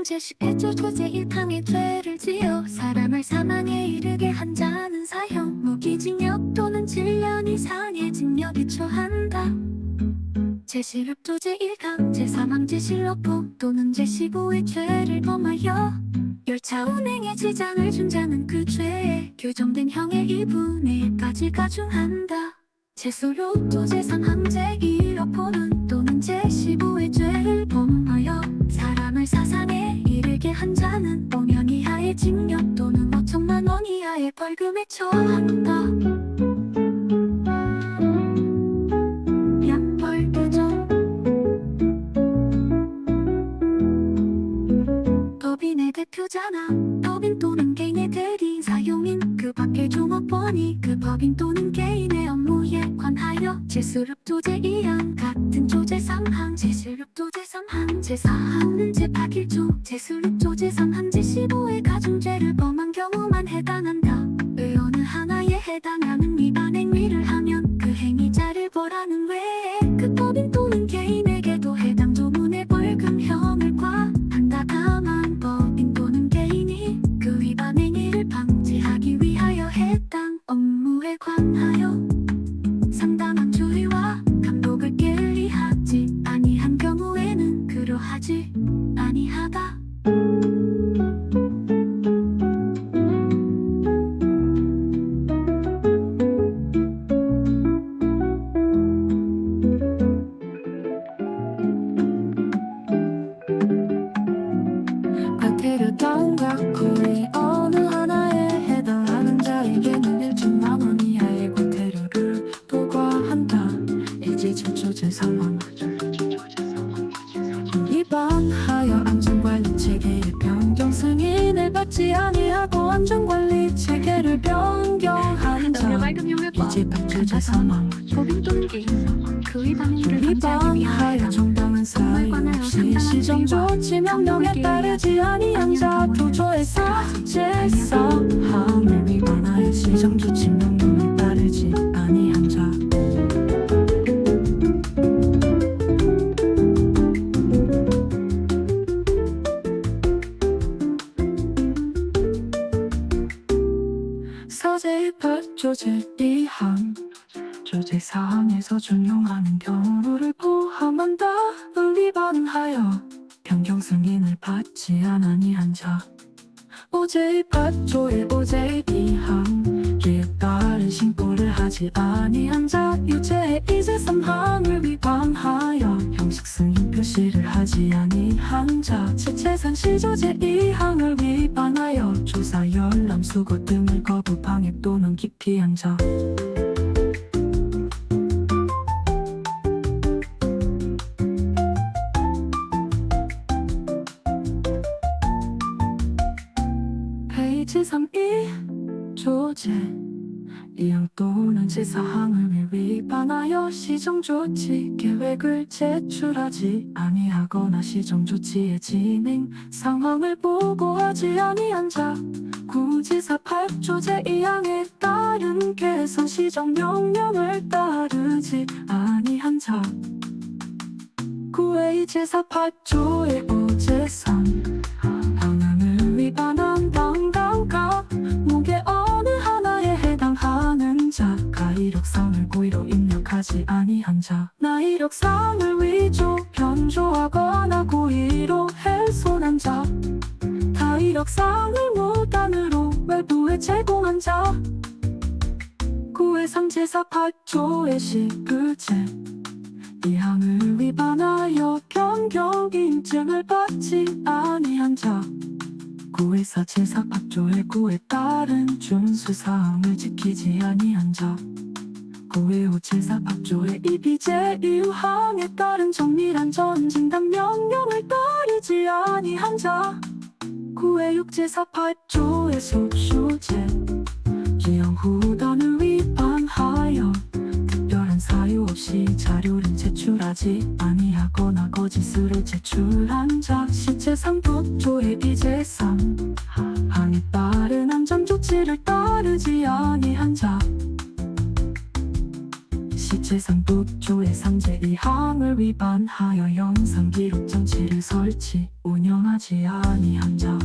제3항 제10회조 조제1항의 죄를 지어 사람을 사망에 이르게 한 자는 사형. 무기징역 또는 7년 이상의 징역에 처한다. 제16 조제1항 제3항 제16호 또는 제15의 죄를 범하여 열차 운행에 지장을 준 자는 그 죄에 규정된 형의 2분의 1까지 가중한다. 제수로 또 제3항 제1호포는 또는 제15의 죄를 범하여 사람을 사상에 한 자는 5년 이하의 징역 또는 5천만 원 이하의 벌금에 처한다. 대표자나 법인 또는 개인의 대리인 사용인 그 밖의 종업원이 그 법인 또는 개인의 업무에 관하여 제수릅 조제 2항. 같은 조제 3항 제수릅 조제 3항. 제4항은 제8일조 제수릅 조제 3항. 제15의 가중죄를 범한 경우만 해당한다. 의 어느 하나에 해당하는 위반 행위를 하면 그 행위자를 벌하는 외에 다음과 거의 어느 하나에 해당하는 자에게는 1천만 원 이하의 과태료를 부과한다. 일제 제초제 상황 위반하여 안전관리 체계의 변경 승인을 받지 아니하고 안전관리 체계를 변경하는 자. 이제 박주제 상황 법인 또는 개인 그 위반 행위를 방지하기 위하여 위반하여 정당한 사유 없이 시정 조치 명령에 따르지 아니한 자 도조의 사제사항을 위반하여 시정 조치 명령에 따르지 사항에서 준용하는 경우를 포함한다. 을 위반하여 변경 승인을 받지 않으니 한 자. 오제 8조의 오제 2항 에 따른 신고를 하지 아니한 자. 유죄의 이제 3항을 위반하여 형식 승인 표시를 하지 아니한 자. 재산 시조제 2항을 위반하여 조사 열람 수고 등을 거부 방해 또는 기피한 자 32 조제. 이양 또는 제사항을 위반하여 시정조치. 계획을 제출하지 아니하거나 시정조치의 진행 상황을 보고하지 아니한 자 구지사 8조 제 2항에 따른 개선 시정 명령을 따르지 아니한 자 구의 제사 8조의 오제상 하지 아니한 자나 이력상을 위조 변조하거나 고의로 훼손한 자다 이력상을 무단으로 외부에 제공한 자. 구의 상제사 8조의 시그제. 이 항을 위반하여 변경 인증을 받지 아니한 자. 구의사 제사 박조의 구에 따른 준수 사항을 지키지 아니한 자 구의 오제사 박조의 이비제 이유항에 따른 정밀한 전진단 명령을 따르지 아니한 자. 구의 육제사 8조의 소수제. 기형 후단을 위반하여 특별한 사유 없이 자료를 제출하지 아니하거나 거짓으로 제출한 자. 시체상 도조의 이재상 항에 따른 안전조치를 따르지 아니한 자 제상법조의 상제. 이항을 위반하여 영상 기록 장치를 설치. 운영하지 아니한 자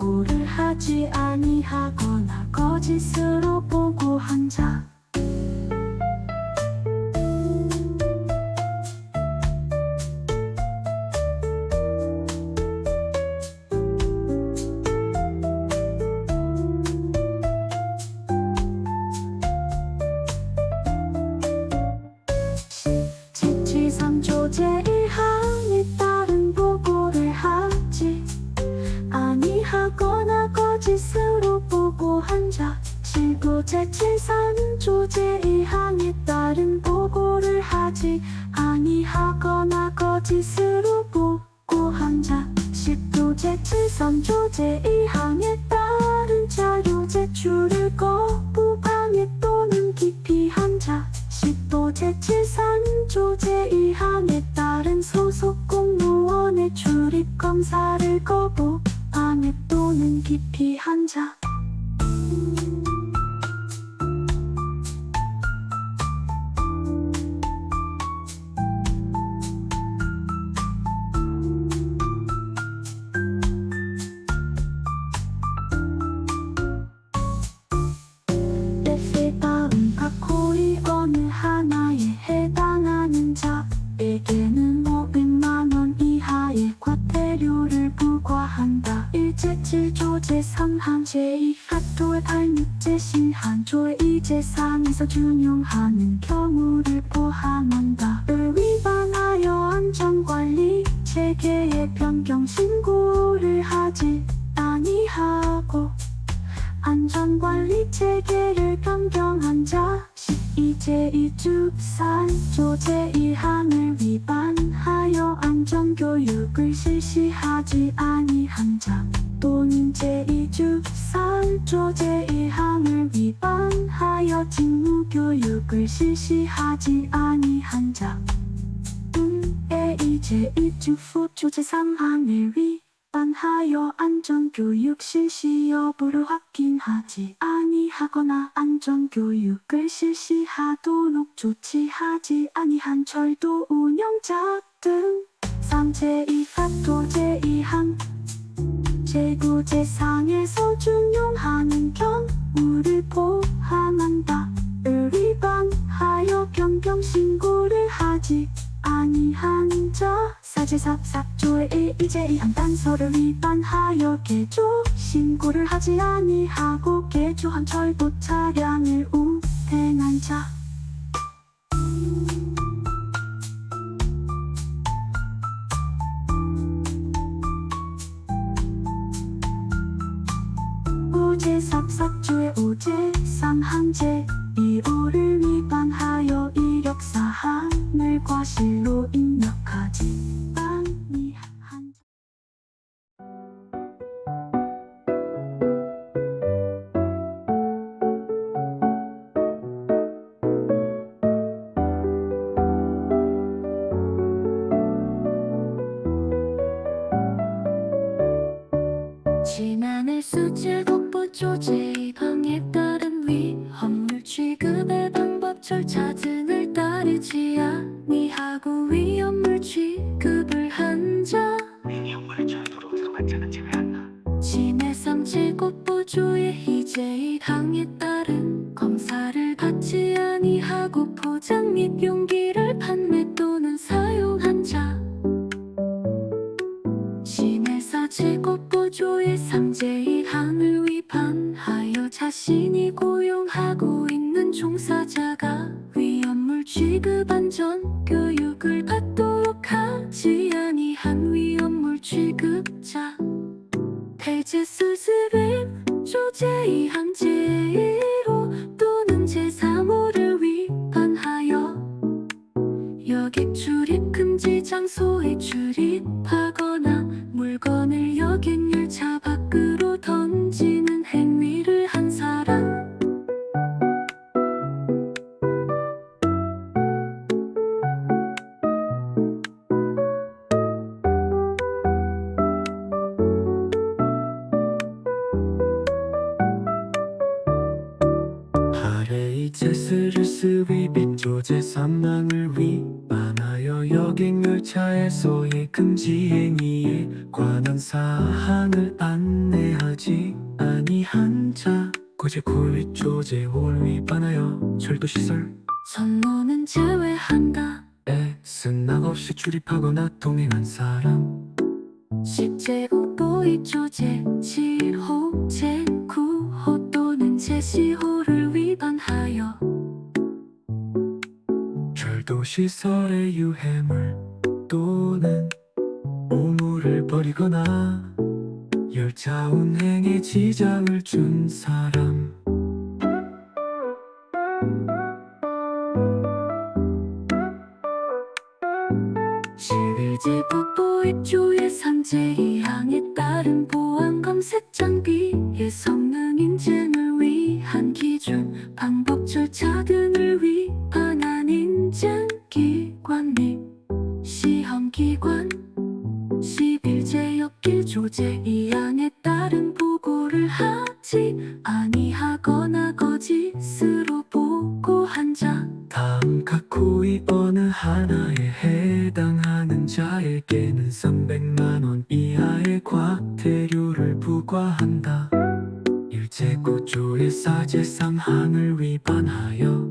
보고를 하지 아니하거나 거짓으로 보고한 자 실고 제73조 제1항에 따른 보고를 하지 아니하거나 거짓으로 보고한 자 10도 제73조 제1항에 따른 자료 제출을 거부방해 또는 기피한 자 10도 제73조 제1항에 따른 소속 공무원의 출입 검사를 거부방해 또는 기피한 자 과태료를 부과한다. 일제 7조 제3항 제2 핫도의 86제 신한조의 2제3에서 준용하는 경우를 포함한다. 을 위반하여 안전관리 체계의 변경 신고를 하지 아니하고 안전관리 체계를 변경한 자 12제 2주산 조 제1항 안전교육을 실시하지 아니한 자 또는 제2주산조 제1항을 위반하여 직무교육을 실시하지 아니한 자에 이제 입주후 조 제 3항을 위반하여 안전교육 실시 여부를 확인하지 아니하거나 안전교육을 실시하도록 조치하지 아니한 철도 운영자 등 3 제 2파도 제2항 제9 제3에서 준용하는 경우를 포함한다. 을 위반하여 변경 신고를 하지 아니한 자. 사제삽삽조의 1 이제 이한 단서를 위반하여 개조 신고를 하지 아니하고 개조한 철도 차량을 운행한 자 오제 삽 받지 아니하고 포장 및 용기를 판매 또는 사용한 자. 심해사 제거보조의 삼재의 항을 위반하여 자신이 고용하고 있는 종사자 아래의 제스를 스위 빗조제 삼망을 위반하여 여객열차에서의 금지 행위에 관한 사항을 안내하지 아니한 자. 고제 고위 조제 홀 위반하여 철도시설. 선모는 제외한다. 애쓴 없이 출입하거나 동행한 사람. 십제 우보의 조제 칠호 제구호 또는 제시호 시설의 유해물 또는 오물을 버리거나 열차 운행에 지장을 준 사람. 십일제 북보입조의 상제의 항에 따른 보안 검색 장비의 성능 인증을 위한 기준 방법 절차 등을 위반 과태료를 부과한다. 일제구조의 사제상 항을 위반하여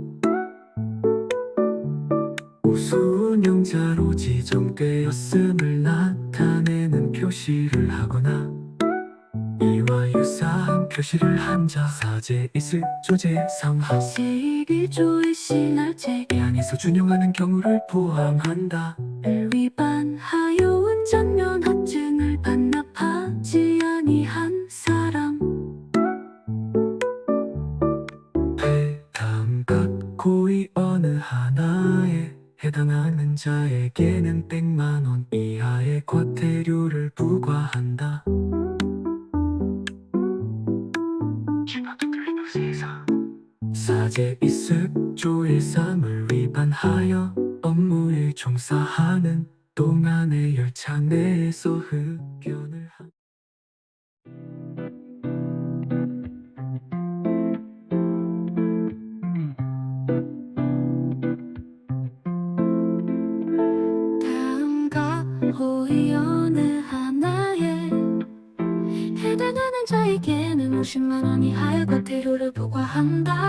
우수 운영자로 지정되었음을 나타내는 표시를 하거나 이와 유사한 표시를 한 자. 사제 있을 조제 상하. 제1기조의 신할제. 해양에서 준용하는 경우를 포함한다. 을 위반하여 운전면허 열차 내에서 흡연을 한 다음과 호의 어느 하나에 해당하는 자에게는 50만 원 이하의 과태료를 부과한다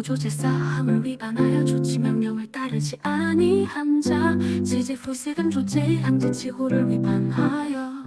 일제사고 조제사항을 위반하여 조치 명령을 따르지 아니한 자 지지fu식은 조제 항제치호를 위반하여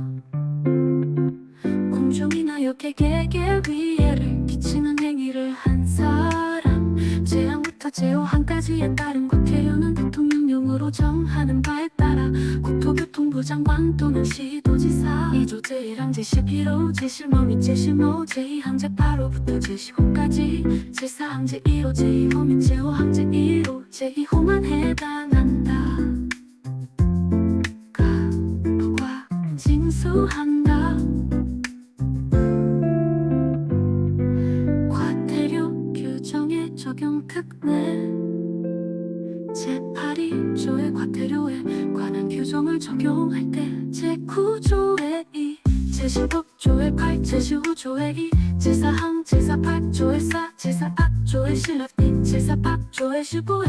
공중이나 여객에게 위해를 끼치는 행위를 한 사람 재앙부터 제호항까지에 따른 과태료는 대통령령으로 정하는 바에 따라 국토교통부 장관 또는 시도지사 이조제 1항 제11호 제1모 및 제10호 제2항 제 8호부터 제15까지. 제4항 제 1호 제2호 및 제5항 제 1호 제2호만 해당한다. 가부과 징수한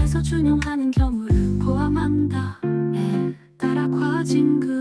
에서 준용하는 경우를 포함한다. 에 따라 과징금